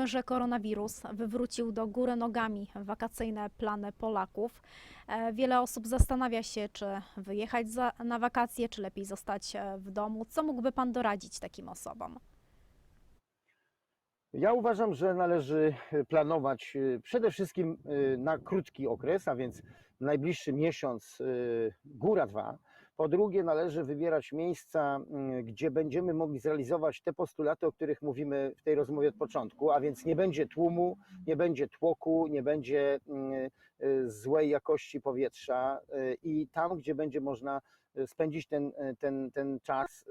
Wiemy, że koronawirus wywrócił do góry nogami wakacyjne plany Polaków. E, Wiele osób zastanawia się, czy wyjechać za, na wakacje, czy lepiej zostać e, w domu. Co mógłby Pan doradzić takim osobom? Ja uważam, że należy planować y, przede wszystkim na krótki okres, a więc najbliższy miesiąc, góra dwa. Po drugie, należy wybierać miejsca, y, gdzie będziemy mogli zrealizować te postulaty, o których mówimy w tej rozmowie od początku, a więc nie będzie tłumu, nie będzie tłoku, nie będzie y, y, złej jakości powietrza y, i tam, gdzie będzie można y, spędzić ten, ten, ten czas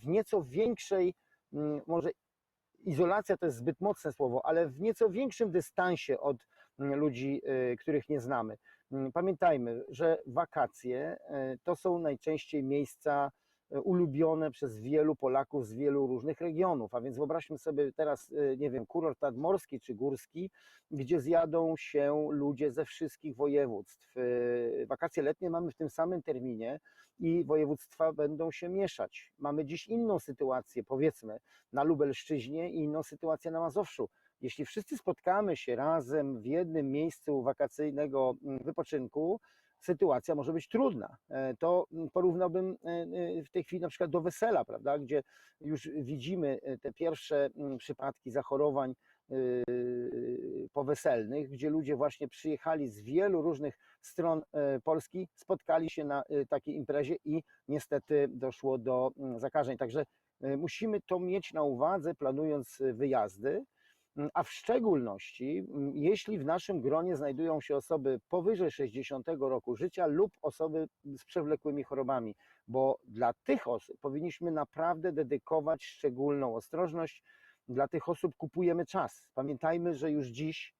w nieco większej, mm, może izolacja to jest zbyt mocne słowo, ale w nieco większym dystansie od mm, ludzi, których nie znamy. Mm, Pamiętajmy, że wakacje y, to są najczęściej miejsca y, ulubione przez wielu Polaków z wielu różnych regionów. A więc wyobraźmy sobie teraz, y, nie wiem, kurort nadmorski czy górski, gdzie zjadą się ludzie ze wszystkich województw. Wakacje letnie mamy w tym samym terminie i województwa będą się mieszać. Mamy dziś inną sytuację, powiedzmy, na Lubelszczyźnie i inną sytuację na Mazowszu. Jeśli wszyscy spotkamy się razem w jednym miejscu wakacyjnego mm, wypoczynku, sytuacja może być trudna. E, To mm, porównałbym e, e, w tej chwili na przykład do wesela, prawda, gdzie już widzimy te pierwsze mm, przypadki zachorowań poweselnych, gdzie ludzie właśnie przyjechali z wielu różnych stron Polski, spotkali się na takiej imprezie i niestety doszło do zakażeń. Także musimy to mieć na uwadze, planując wyjazdy. Mm, A w szczególności, mm, jeśli w naszym gronie znajdują się osoby powyżej 60 roku życia lub osoby z przewlekłymi chorobami, bo dla tych osób powinniśmy naprawdę dedykować szczególną ostrożność. Dla tych osób kupujemy czas. Pamiętajmy, że już dziś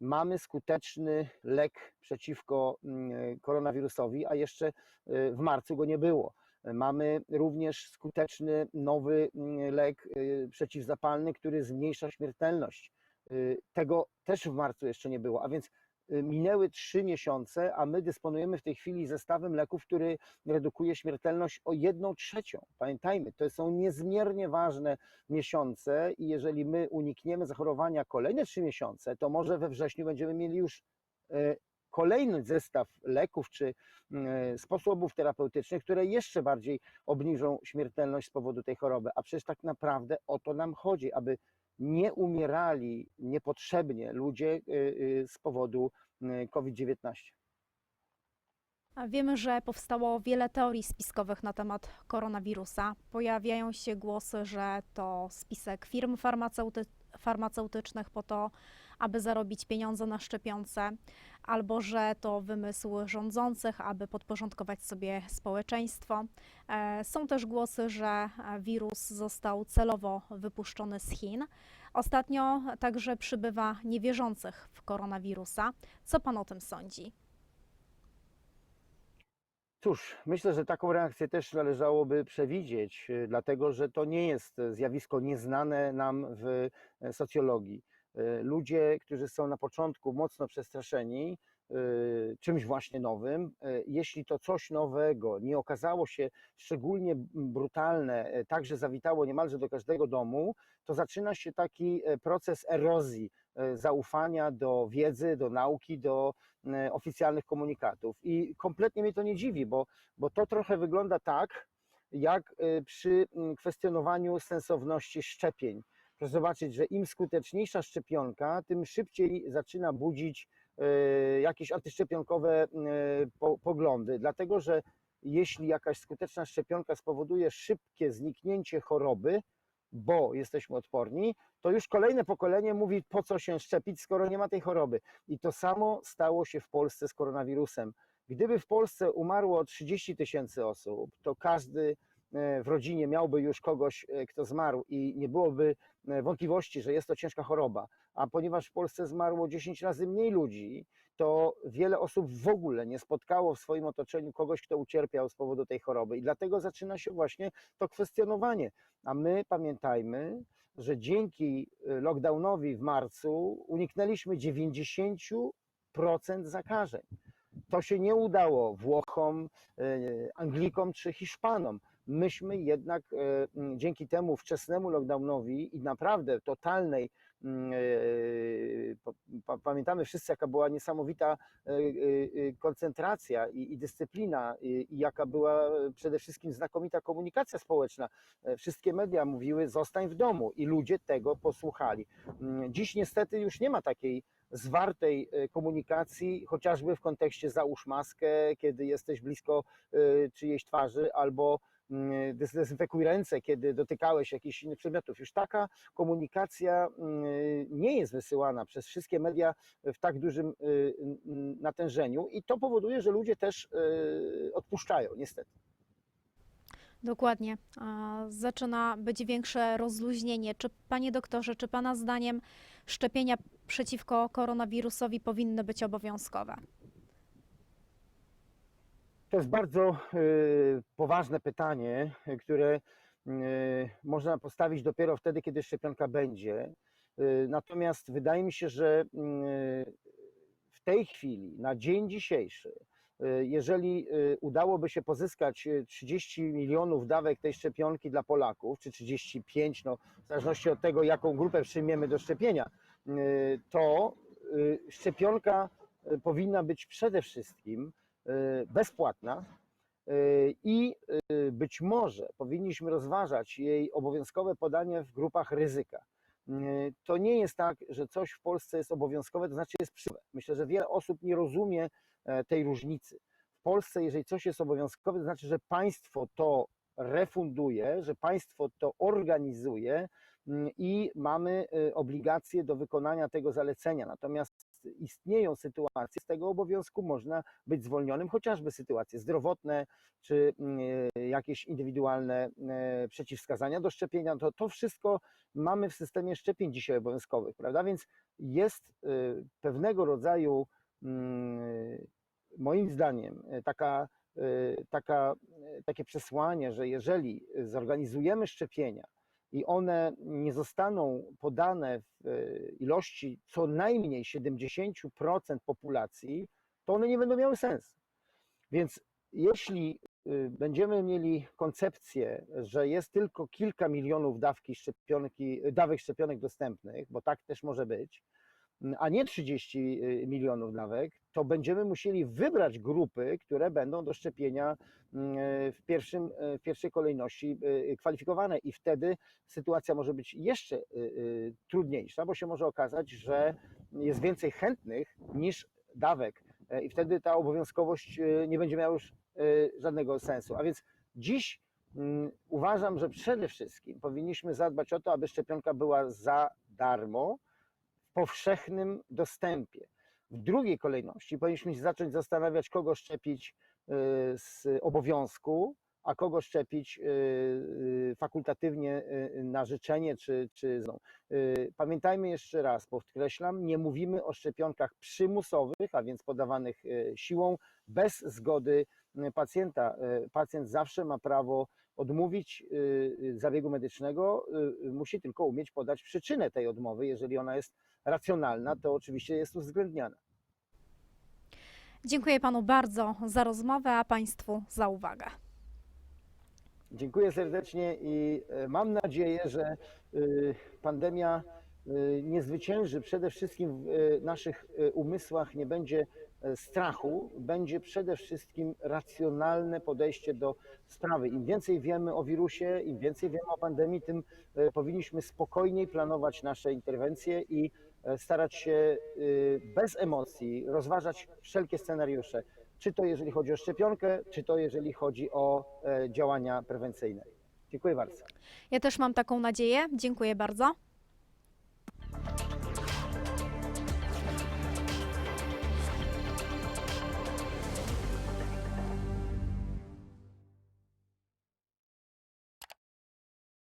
mamy skuteczny lek przeciwko mm, koronawirusowi, a jeszcze y, w marcu go nie było. Mamy również skuteczny nowy mm, lek y, przeciwzapalny, który zmniejsza śmiertelność. Y, Tego też w marcu jeszcze nie było, a więc y, minęły trzy miesiące, a my dysponujemy w tej chwili zestawem leków, który redukuje śmiertelność o jedną trzecią. Pamiętajmy, to są niezmiernie ważne miesiące i jeżeli my unikniemy zachorowania kolejne trzy miesiące, to może we wrześniu będziemy mieli już kolejny zestaw leków czy e, sposobów terapeutycznych, które jeszcze bardziej obniżą śmiertelność z powodu tej choroby. A przecież tak naprawdę o to nam chodzi, aby nie umierali niepotrzebnie ludzie e, e, z powodu e, COVID-19. A Wiemy, że powstało wiele teorii spiskowych na temat koronawirusa. Pojawiają się głosy, że to spisek firm farmaceuty farmaceutycznych po to, aby zarobić pieniądze na szczepionce, albo że to wymysł rządzących, aby podporządkować sobie społeczeństwo. E, Są też głosy, że wirus został celowo wypuszczony z Chin. Ostatnio także przybywa niewierzących w koronawirusa. Co pan o tym sądzi? Cóż, myślę, że taką reakcję też należałoby przewidzieć, y, dlatego że to nie jest zjawisko nieznane nam w e, socjologii. Y, Ludzie, którzy są na początku mocno przestraszeni czymś właśnie nowym, y, jeśli to coś nowego nie okazało się szczególnie brutalne, e, także zawitało niemalże do każdego domu, to zaczyna się taki proces erozji zaufania do wiedzy, do nauki, do oficjalnych komunikatów. I kompletnie mnie to nie dziwi, bo, bo to trochę wygląda tak, jak przy mm, kwestionowaniu sensowności szczepień. Proszę zobaczyć, że im skuteczniejsza szczepionka, tym szybciej zaczyna budzić jakieś antyszczepionkowe po- poglądy. Dlatego, że jeśli jakaś skuteczna szczepionka spowoduje szybkie zniknięcie choroby, bo jesteśmy odporni, to już kolejne pokolenie mówi, po co się szczepić, skoro nie ma tej choroby. I to samo stało się w Polsce z koronawirusem. Gdyby w Polsce umarło 30 tysięcy osób, to każdy w rodzinie miałby już kogoś, e, kto zmarł i nie byłoby e, wątpliwości, że jest to ciężka choroba. A ponieważ w Polsce zmarło 10 razy mniej ludzi, to wiele osób w ogóle nie spotkało w swoim otoczeniu kogoś, kto ucierpiał z powodu tej choroby. I dlatego zaczyna się właśnie to kwestionowanie. A my pamiętajmy, że dzięki lockdownowi w marcu uniknęliśmy 90% zakażeń. To się nie udało Włochom, Anglikom czy Hiszpanom. Myśmy jednak m, dzięki temu wczesnemu lockdownowi i naprawdę totalnej e, pa- pa- Pamiętamy wszyscy, jaka była niesamowita e, e, e, koncentracja i, dyscyplina, i, i jaka była e, przede wszystkim znakomita komunikacja społeczna. E, Wszystkie media mówiły: zostań w domu, i ludzie tego posłuchali. Dziś niestety już nie ma takiej zwartej e, komunikacji, chociażby w kontekście załóż maskę, kiedy jesteś blisko e, czyjejś twarzy, albo dezynfekuj ręce, kiedy dotykałeś jakichś innych przedmiotów. Już taka komunikacja mm, nie jest wysyłana przez wszystkie media w tak dużym y, natężeniu i to powoduje, że ludzie też y, odpuszczają, niestety. Dokładnie. Zaczyna być większe rozluźnienie. Czy, panie doktorze, czy pana zdaniem szczepienia przeciwko koronawirusowi powinny być obowiązkowe? To jest bardzo y, poważne pytanie, y, które y, można postawić dopiero wtedy, kiedy szczepionka będzie. Natomiast wydaje mi się, że w tej chwili, na dzień dzisiejszy, jeżeli udałoby się pozyskać y, 30 milionów dawek tej szczepionki dla Polaków, czy 35, no, w zależności od tego, jaką grupę przyjmiemy do szczepienia, to szczepionka powinna być przede wszystkim bezpłatna y, i y, być może powinniśmy rozważać jej obowiązkowe podanie w grupach ryzyka. Y, To nie jest tak, że coś w Polsce jest obowiązkowe, to znaczy jest przyjemne. Myślę, że wiele osób nie rozumie e, tej różnicy. W Polsce, jeżeli coś jest obowiązkowe, to znaczy, że państwo to refunduje, że państwo to organizuje i mamy y, obligacje do wykonania tego zalecenia. Natomiast istnieją sytuacje, z tego obowiązku można być zwolnionym, chociażby sytuacje zdrowotne czy mm, e, jakieś indywidualne e, przeciwwskazania do szczepienia. To, to wszystko mamy w systemie szczepień dzisiaj obowiązkowych, prawda? Więc jest pewnego rodzaju, mm, moim zdaniem, taka, taka, takie przesłanie, że jeżeli zorganizujemy szczepienia, i one nie zostaną podane w e, ilości co najmniej 70% populacji, to one nie będą miały sensu. Więc jeśli y, będziemy mieli koncepcję, że jest tylko kilka milionów dawki szczepionki, dawek szczepionek dostępnych, bo tak też może być, a nie 30 milionów dawek, to będziemy musieli wybrać grupy, które będą do szczepienia mm, w, pierwszym, w pierwszej kolejności y, kwalifikowane i wtedy sytuacja może być jeszcze y, y, trudniejsza, bo się może okazać, że jest więcej chętnych niż dawek e, i wtedy ta obowiązkowość y, nie będzie miała już y, żadnego sensu. A więc dziś mm, uważam, że przede wszystkim powinniśmy zadbać o to, aby szczepionka była za darmo, powszechnym dostępie. W drugiej kolejności powinniśmy się zacząć zastanawiać, kogo szczepić y, z obowiązku, a kogo szczepić y, y, fakultatywnie na życzenie czy, czy Pamiętajmy jeszcze raz, podkreślam, nie mówimy o szczepionkach przymusowych, a więc podawanych siłą, bez zgody pacjenta. Pacjent zawsze ma prawo odmówić zabiegu medycznego, musi tylko umieć podać przyczynę tej odmowy. Jeżeli ona jest racjonalna, to oczywiście jest uwzględniana. Dziękuję panu bardzo za rozmowę, a państwu za uwagę. Dziękuję serdecznie i e, mam nadzieję, że y, pandemia y, nie zwycięży przede wszystkim w naszych umysłach, nie będzie e, strachu, będzie przede wszystkim racjonalne podejście do sprawy. Im więcej wiemy o wirusie, im więcej wiemy o pandemii, tym e, powinniśmy spokojniej planować nasze interwencje i e, starać się y, bez emocji rozważać wszelkie scenariusze czy to jeżeli chodzi o szczepionkę, czy to jeżeli chodzi o e, działania prewencyjne. Dziękuję bardzo. Ja też mam taką nadzieję. Dziękuję bardzo.